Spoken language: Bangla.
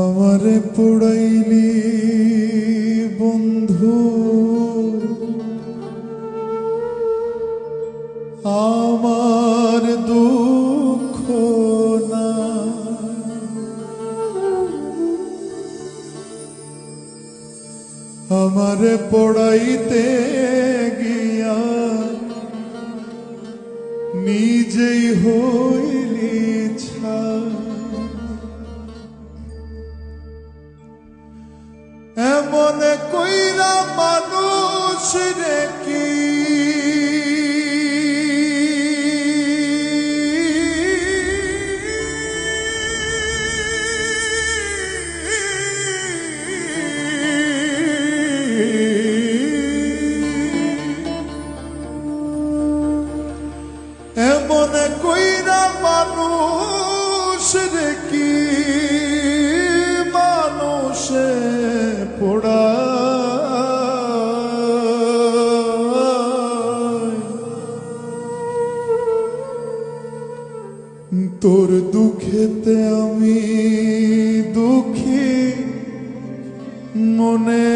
আমারে পোড়াইলি বন্ধু। আমার দুঃখ না। আমারে পড়াইতে গিয়া নিজেই হইলি ছাই। এমন কইরা পোড়া তোর দুঃখেতে আমি দুঃখী মনে